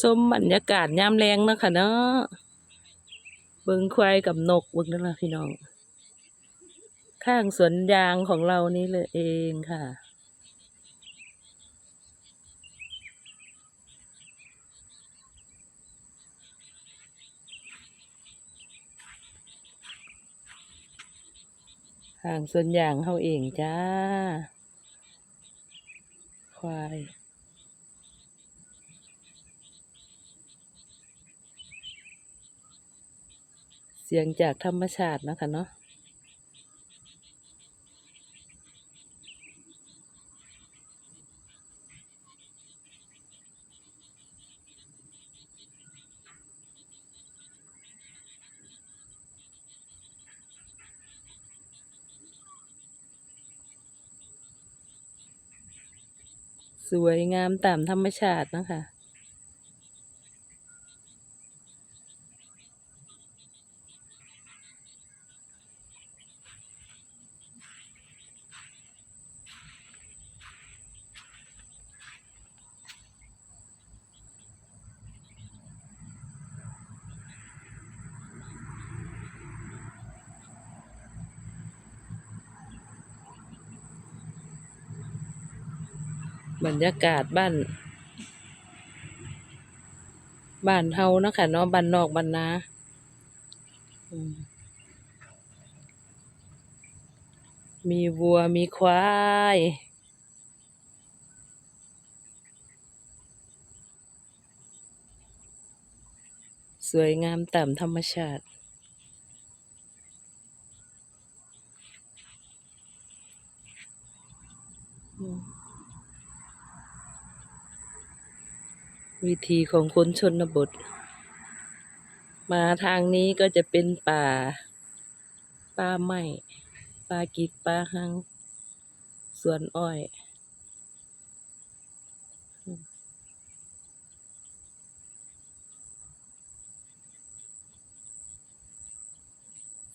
ชมบรรยากาศยามแรงนะค่ะเนาะเบิ่งควายกับนกเบิ่งนั่นละพี่น้อง ข้างสวนยางของเรานี่เลยเองค่ะ ข้างสวนยางเฮาเองจ้า ควาย เสียงจากธรรมชาตินะคะเนาะสวยงามตามธรรมชาตินะคะ บรรยากาศบ้าน บ้านเฮานะค่ะเนาะบ้านนอกบ้านนามมีวัวมีควายสวยงามตามธรรมชาติ อืม วิธีของคนชนบท มาทางนี้ก็จะเป็นป่า ป่าไม้ป่ากิกป่าหังสวนอ้อย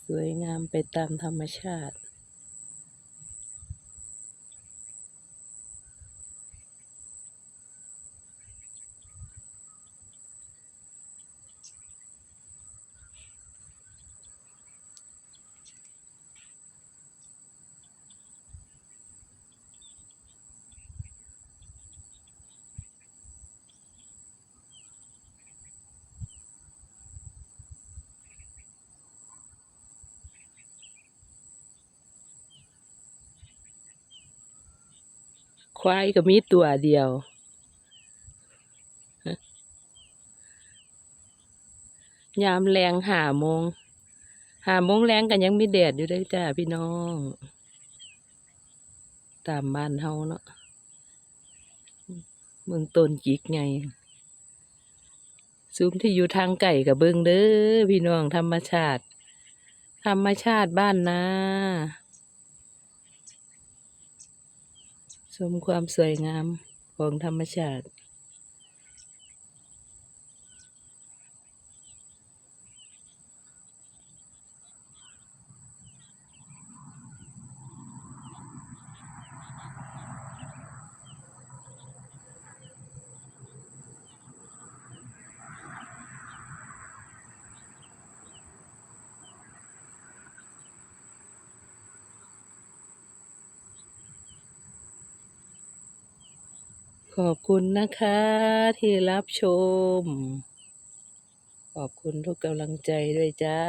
สวยงามไปตามธรรมชาติ ควายก็มีตัวเดียว ยามแรงหาโมง หาโมงแรงกันยังมีแดดอยู่เด้จ้าพี่น้อง ตามบ้านเฮาเนาะเมืองต้นจิกไงซุ้มที่อยู่ทางไก่กับเบิงเด้อพี่น้องธรรมชาติ ธรรมชาติบ้านนา ชมความสวยงามของธรรมชาติ ขอบคุณนะคะที่รับชม ขอบคุณทุกกำลังใจด้วยจ้า